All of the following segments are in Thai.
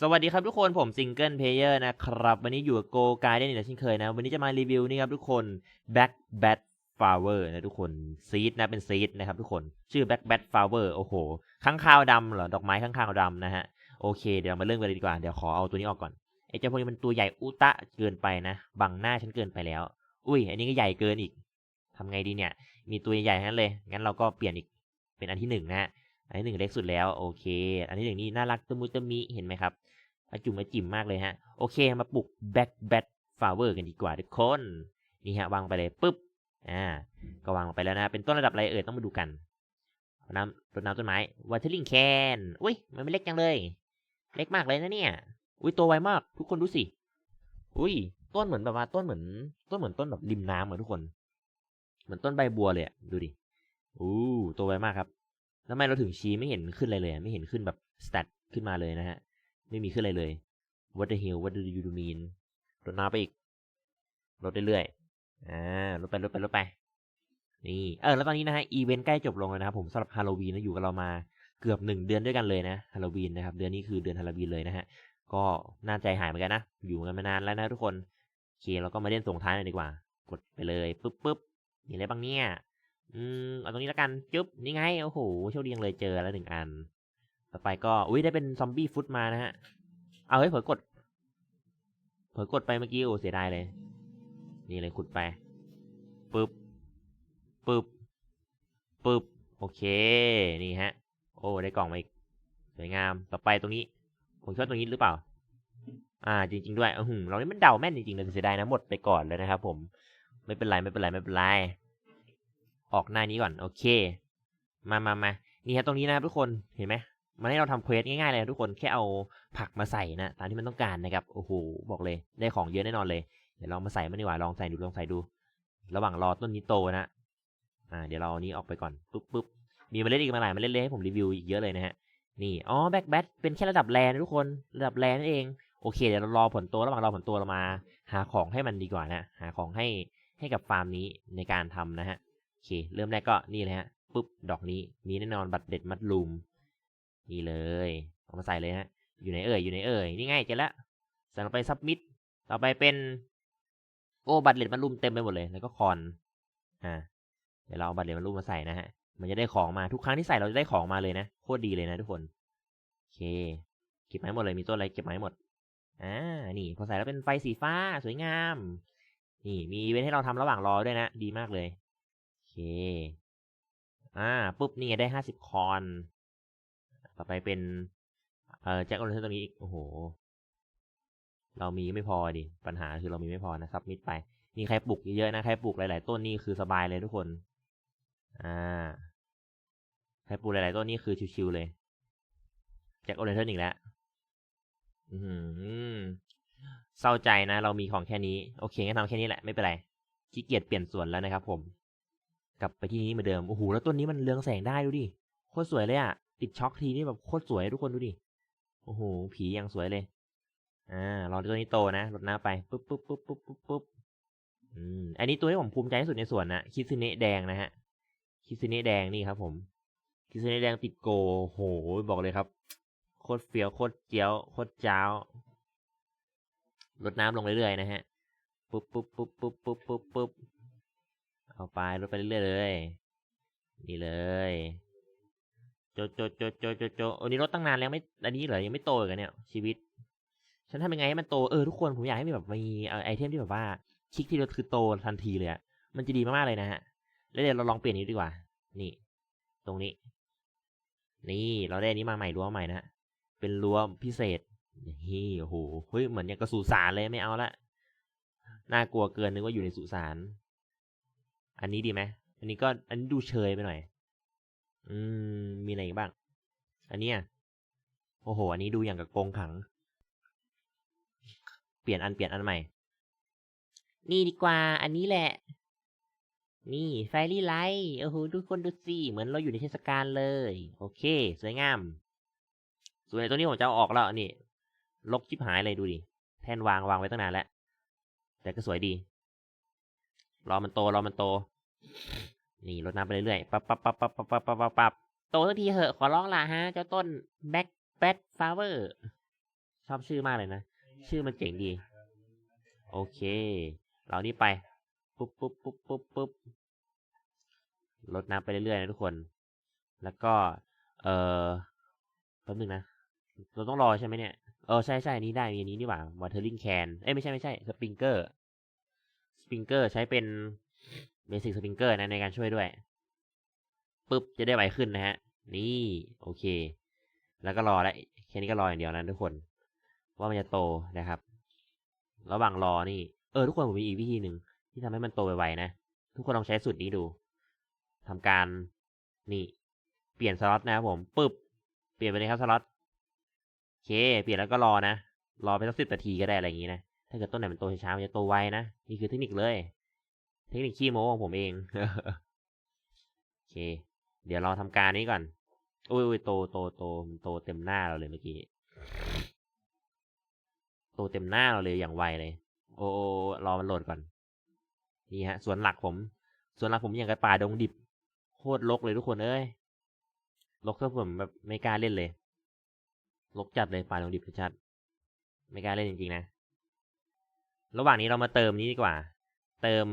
สวัสดีครับทุกคนผมซิงเกิลเพลเยอร์นะครับ วันนี้อยู่กับโกการ์เดนอีกเช่นเคยนะ วันนี้จะมารีวิวนี่ครับทุกคน Back Bat Flower นะทุกคนซีดนะเป็นซีดนะครับทุกคนชื่อ Back Bat Flower โอ้โหข้างคาวดำเหรอ ดอกไม้ข้างคาวดำนะฮะ โอเค เดี๋ยวมาเริ่มกันเลยดีกว่า เดี๋ยวขอเอาตัวนี้ออกก่อนไอ้เจ้าพวกนี้มันตัวใหญ่อุตะเกินไปนะบังหน้าฉันเกินไปแล้ว อุ้ย อันนี้ก็ใหญ่เกินอีกทำไงดีเนี่ย มีตัวใหญ่ๆนั้นเลยงั้นเราก็เปลี่ยนอีกเป็นอันที่หนึ่งนะฮะ อันที่หนึ่งเล็กสุดแล้วโอเค อันที่หนึ่งนี่น่ารักตะมุตะมิเห็นไหมครับอาจุ่มอาจิ๋มมากเลยฮะ โอเคมาปลุกแบ็กแบทฟลาเวอร์กันดีกว่าทุกคน นี่ฮะวางไปเลยปุ๊บอ่าก็วางไปแล้วนะ เป็นต้นระดับอะไรเอ่ยต้องมาดูกันน้ำรดน้ำต้นไม้ว a เทอร์ลิงแคนอุ้ยมันไม่เล็กจังเลย เล็กมากเลยนะเนี่ย อุ้ยโตไวมาก ทุกคนดูสิ อุ้ยต้นเหมือนแบบว่าต้นเหมือน ต้นเหมือนต้นแบบริมน้ำเหมือนทุกคน เหมือนต้นใบบัวเลยอะดูดิอู้โตไวมากครับ แล้วทำไมเราถึงชี้ไม่เห็นขึ้นอะไรเลย ไม่เห็นขึ้นแบบสแตทขึ้นมาเลยนะฮะ ไม่มีขึ้นอะไรเลย What the hell What do you mean ลดน้ำไปอีก ลดเรื่อยๆอ่าลดไปลดไปลดไป นี่ เออ แล้วตอนนี้นะฮะ อีเวนต์ใกล้จบลงแล้วนะครับผมสำหรับฮาโลวีนนะอยู่กับเรามาเกือบหนึ่งเดือนด้วยกันเลยนะ ฮาโลวีนนะครับ เดือนนี้คือเดือนฮาโลวีนเลยนะฮะ ก็น่าใจหายเหมือนกันนะ อยู่กันมานานแล้วนะทุกคน โอเค เราก็มาเล่นส่งท้ายหน่อยดีกว่า กดไปเลยปุ๊บปุ๊บมีอะไรบ้างเนี่ย อืมเอาตรงนี้แล้วกันจุ๊บนี่ไงโอ้โหโชคดีจังเลยเจอแล้วหนึ่งอัน ต่อไปก็อุ้ยได้เป็นซอมบี้ฟุตมานะฮะ เอาเฮ้ยเผลอกด เผลอกดไปเมื่อกี้โอ้เสียดายเลย นี่เลยขุดไปปึ๊บปึ๊บปึ๊บโอเคนี่ฮะ โอ้ได้กล่องมาอีกสวยงามต่อไปตรงนี้ผมชอบตรงนี้หรือเปล่า อ่า จริง ๆ ด้วยอือหือเรานี่มันเดาแม่นจริงๆเลยเสียดายนะหมดไปก่อนเลยนะครับผมไม่เป็นไรไม่เป็นไรไม่เป็นไร ออกหน้านี้ก่อน โอเค มามามานี่ฮะตรงนี้นะครับทุกคนเห็นไหมมันให้เราทำเควสง่ายๆเลยทุกคนแค่เอาผักมาใส่นะตามที่มันต้องการนะครับโอ้โหบอกเลยได้ของเยอะแน่นอนเลยเดี๋ยวลองมาใส่มันดีกว่าลองใส่ดูลองใส่ดู ระหว่างรอต้นนี้โตนะอ่าเดี๋ยวเราอานี้ออกไปก่อนปุ๊บปุ๊บมีมเมล็ดอีกมาหลายมาเมล็ดเลยให้ผมรีวิวอีกเยอะเลยนะฮะนี่อ๋อแบ็กแบทเป็นแค่ระดับแรนทุกคนระดับแรนนั่นเองโอเคเดี๋ยวเรารอผลโตระหว่างรอผลโตเรามา หาของให้มันดีกว่านะหาของให้ให้กับฟาร์มนี้ในการทำนะฮะ เค เริ่มแรกก็นี่เลยฮะปุ๊บดอกนี้มีแน่นอนบัตรเด็ดมัดลูมนี่เลยเอามาใส่เลยฮะอยู่ไหนเอ่ยอยู่ไหนเอ่ยนี่ไงเจอแล้วใส่ลงไปซับมิดต่อไปเป็นโอ้บัตรเหรียญมันรุมเต็มไปหมดเลยแล้วก็คอนอ่าเดี๋ยวเราเอาบัตรเหรียญมันรุมมาใส่นะฮะมันจะได้ของมาทุกครั้งที่ใส่เราจะได้ของมาเลยนะโคตรดีเลยนะทุกคนโอเคเก็บมาให้หมดเลยมีต้นอะไรเก็บมาให้หมดอ่านี่พอใส่แล้วเป็นไฟสีฟ้าสวยงาม นี่มีเว้นให้เราทำระหว่างรอด้วยนะ ดีมากเลย เค อ่า ปุ๊บ นี่ไงได้ห้าสิบคอน ต่อไปเป็น เอ่อแจ็คโอเลนตรงนี้อีก โอ้โห เรามีไม่พอดิ ปัญหาคือเรามีไม่พอนะซับ มิดไป นี่ใครปลูกเยอะๆนะ ใครปลูกหลาย ๆ ต้นนี่คือสบายเลยทุกคน อ่า ใครปลูกหลายๆต้นนี่คือชิวๆเลย แจ็คโอเลนอีกแล้ว อืมเศร้าใจนะ เรามีของแค่นี้ โอเคงั้นทำแค่นี้แหละ ไม่เป็นไรขี้เกียจเปลี่ยนส่วนแล้วนะครับผม กลับไปที่นี้เหมือนเดิม โอ้โห แล้วต้นนี้มันเรืองแสงได้ดูดิ โคตรสวยเลยอะติดช็อคทีนี่แบบโคตรสวยทุกคนดูดิ โอ้โห ผีอย่างสวยเลย อ่ารอตัวนี้โตนะรดน้ำไป ปุ๊บปุ๊บปุ๊บปุ๊บปุ๊บปุ๊บอืม อันนี้ตัวที่ผมภูมิใจที่สุดในสวนนะคิซึเนะแดงนะฮะ คิซึเนะแดงนี่ครับ ผม คิซึเนะแดงติดโก โห บอกเลยครับ โคตรเฟี้ยว โคตรเจียว โคตรจ้าวรดน้ำลงเรื่อยๆนะฮะ ปุ๊บปุ๊บปุ๊บปุ๊บปุ๊บปุ๊บปุ๊บ ไปลดไปเรื่อยๆเลย นี่เลย โจโจโจโจโจโจอันนี้ลดตั้งนานแล้วไม่ อันนี้เหรอ ยังไม่โตกันเนี่ย ชีวิต ฉันทำยังไงให้มันโต เออทุกคนผมอยากให้มีแบบมีไอเทมที่แบบว่า คลิกที่เราคือโตทันทีเลยอะมันจะดีมากๆเลยนะฮะ แล้วเดี๋ยวเราลองเปลี่ยนนี้ดีกว่า นี่ ตรงนี้ นี่เราได้อันนี้มาใหม่รั้วใหม่นะฮะเป็นรั้วพิเศษนี่โอ้โห เฮ้ย เหมือนอย่างกระสุสานเลยไม่เอาละ น่ากลัวเกินนึกว่าอยู่ในสุสาน อันนี้ดีไหมอันนี้ก็อันนี้ดูเชยไปหน่อย อืม มีอะไรอีกบ้าง อันเนี้ยโอ้โห อันนี้ดูอย่างกับกงขัง เปลี่ยนอันเปลี่ยนอันใหม่ นี่ดีกว่า อันนี้แหละ นี่ไฟรี่ไลท์โอ้โหทุกคนดูสิเหมือนเราอยู่ในเทศกาลเลย โอเค สวยงามส่วนตัวนี้ผมจะเอาออกแล้วนี่ลกชิบหายเลยดูดิ แท่นวางวางไว้ตั้งนานแล้ว แต่ก็สวยดี รอมันโตรอมันโต นี่รดน้ำไปเรื่อยๆปั๊บปั๊บปั๊บปั๊บปั๊บปั๊บปั๊บปั๊บปับโตสักทีเหอะขอร้องล่ะฮะ เจ้าต้นแบ็คแบทฟลาเวอร์ชอบชื่อมากเลยนะ ชื่อมันเจ๋งดี โอเค เรานี่ไป ปุ๊บปุ๊บปุ๊บปุ๊บปุ๊บลดน้ำไปเรื่อยๆนะทุกคน แล้วก็ เออแป๊บนึงนะ เราต้องรอใช่ไหมเนี่ย เออ ใช่ใช่นี้ได้ มีอันนี้นี่หว่า watering can เอ้ย ไม่ใช่ไม่ใช่ สปริงเกอร์ sprinkler sprinkler ใช้เป็น basic sprinkler นะในการช่วยด้วยปุ๊บจะได้ไวขึ้นนะฮะ นี่โอเค แล้วก็รอแล้วแค่นี้ก็รออย่างเดียวนะทุกคน ว่ามันจะโตนะครับ ระหว่างรอนี่ เออทุกคนผมมีอีกวิธีหนึ่งที่ทำให้มันโตไวๆนะ ทุกคนลองใช้สูตรนี้ดูทำการนี่เปลี่ยนสล็อตนะครับผมปึ๊บเปลี่ยนไปเลยครับสล็อตโอเค เปลี่ยนแล้วก็รอนะ รอไปสักสิบนาทีก็ได้อะไรอย่างนี้นะ ถ้าเกิดต้นไหนมันโตช้ามันจะโตไวนะ นี่คือเทคนิคเลย เทคนิคขี้โม้ของผมเอง โอเค เดี๋ยวเราทำการนี้ก่อนอุ้ยอุ้ยโตโตโตมันโตเต็มหน้าเราเลยเมื่อกี้ โตเต็มหน้าเราเลยอย่างไวเลย โอ้โอรอมันโหลดก่อน นี่ฮะ ส่วนหลักผม ส่วนหลักผมอย่างกับป่าดงดิบ โคตรลกเลยทุกคนเอ้ย ลกซะผมแบบไม่กล้าเล่นเลย ลกจัดเลยป่าดงดิบชัด ไม่กล้าเล่นจริงๆนะ ระหว่างนี้เรามาเติมนี้ดีกว่า เติม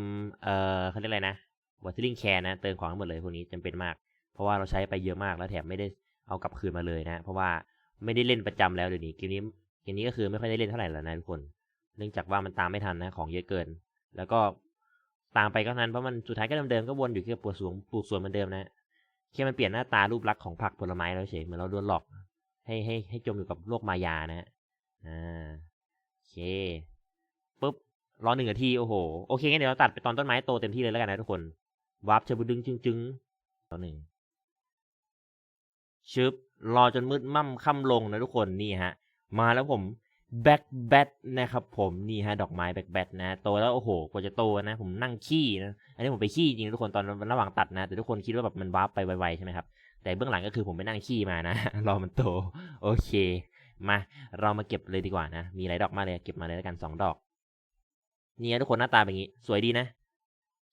เอ่อเขาเรียกอะไรนะ watering can นะ เติมของทั้งหมดเลยพวกนี้จำเป็นมาก เพราะว่าเราใช้ไปเยอะมากแล้วแถมไม่ได้เอากลับคืนมาเลยนะ เพราะว่าไม่ได้เล่นประจำแล้วเดี๋ยวนี้เกมนี้เกมนี้ก็คือไม่ค่อยได้เล่นเท่าไหร่แล้วนะทุกคน เนื่องจากว่ามันตามไม่ทันนะของเยอะเกิน แล้วก็ตามไปก็นั้นเพราะมันสุดท้ายก็เดิมๆก็วนอยู่แค่ปลูกสวนปลูกสวนเหมือนเดิมนะแค่มันเปลี่ยนหน้าตารูปลักษณ์ของผักผลไม้แล้วเฉยเหมือนเราโดนหลอก ให้ให้ให้จมอยู่กับโลกมายานะฮะอ่าโอเค ปุ๊บรอหนึ่งนาทีโอ้โหโอเคงั้นเดี๋ยวเราตัดไปตอนต้นไม้โตเต็มที่เลยแล้วกันนะทุกคนวับเชบุดึงจึงจึงตอนหนึ่งชึบรอจนมืดม่ำค่ำลงนะทุกคนนี่ฮะ มาแล้วผมแบ็คแบทนะครับผมนี่ฮะดอกไม้แบ็คแบทนะโตแล้วโอ้โหกว่าจะโตนะ ผมนั่งขี้นะอันนี้ผมไปขี้จริงทุกคนตอนระหว่างตัดนะ แต่ทุกคนคิดว่าแบบมันวาร์ปไปไวๆใช่ไหมครับแต่เบื้องหลังก็คือผมไปนั่งขี้มานะ รอมันโต โอเค มา เรามาเก็บเลยดีกว่านะ มีหลายดอกมากเลย เก็บมาเลยแล้วกันสองดอก เนี่นะทุกคนหน้าตาเป็นอย่างนี้ สวยดีนะ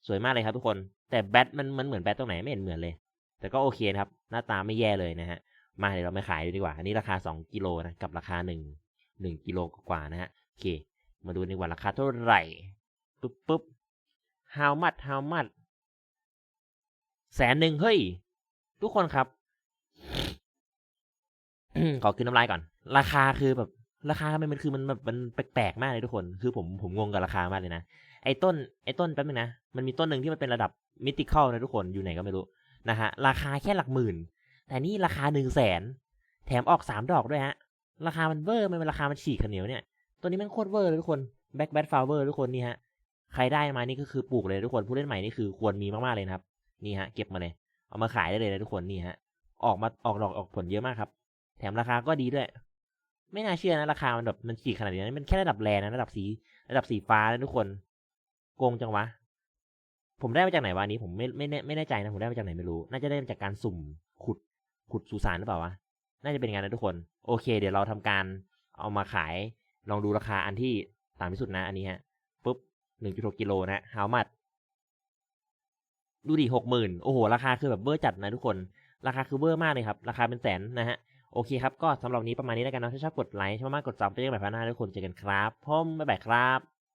สวยมากเลยครับทุกคน แต่แบทมันมันเหมือนแบทตรงไหนไม่เห็นเหมือนเลย แต่ก็โอเคครับ หน้าตาไม่แย่เลยนะฮะ มาเดี๋ยวเรามาขายดูดีกว่า อันนี้ราคาสองกิโลนะ กับราคาหนึ่งหนึ่งกิโลกว่านะฮะ โอเค มาดูในวันราคาเท่าไหร่ ปุ๊บปุ๊บ how much how much แสนหนึ่งเฮ้ย ทุกคนครับ ขอคืนน้ำลายก่อน ราคาคือแบบ ราคาทำไมมันคือมันแบบมันแปลกๆมากเลยทุกคน คือผมผมงงกับราคามากเลยนะ ไอ้ต้นไอ้ต้นแป๊บนึงนะ มันมีต้นหนึ่งที่มันเป็นระดับมิติคอลนะทุกคน อยู่ไหนก็ไม่รู้นะฮะ ราคาแค่หลักหมื่น แต่นี่ราคาหนึ่งแสน แถมออกสามดอกด้วยฮะ ราคามันเวอร์ มันเป็นราคามันฉีกขันเหนียวเนี่ย ตัวนี้มันโคตรเวอร์เลยทุกคนแบ็คแบทฟลาเวอร์ทุกคนนี่ฮะ ใครได้มานี่ก็คือปลูกเลยทุกคน ผู้เล่นใหม่นี่คือควรมีมากๆเลยนะครับ นี่ฮะ เก็บมาเลย เอามาขายได้เลยนะทุกคน นี่ฮะ ออกมาออกดอกออกผลเยอะมากครับ แถมราคาก็ดีด้วย ไม่น่าเชื่อนะราคามันแบบมันฉีกขนาดนี้นะมันแค่ระดับแรนะระดับสี ระดับสีฟ้านะทุกคนโกงจังวะ ผมได้มาจากไหนวะอันนี้ผมไม่ไม่แน่ไม่แน่ใจนะผมได้มาจากไหนไม่รู้ น่าจะได้มาจากการสุ่มขุดขุดสุสานหรือเปล่าวะน่าจะเป็นอย่านนะทุกคน โอเค เดี๋ยวเราทำการเอามาขายลองดูราคาอันที่ต่ำที่สุดนะ อันนี้ฮะปุ๊บหนึ่งจุดหกกิโลนะฮาวมัดดูดิหกหมื่นโอ้โห ราคาคือแบบเบอร์จัดนะทุกคน ราคาคือเบอร์มากเลยครับ ราคาเป็นแสนนะฮะ โอเคครับ ก็สำหรับนี้ประมาณนี้แล้วกันเนาะถ้าชอบกดไลค์ชอบมากกดซับไปเรื่อยๆแบบพัฒนาทุกคนเจอกันครับพมบ๊ายบายครับ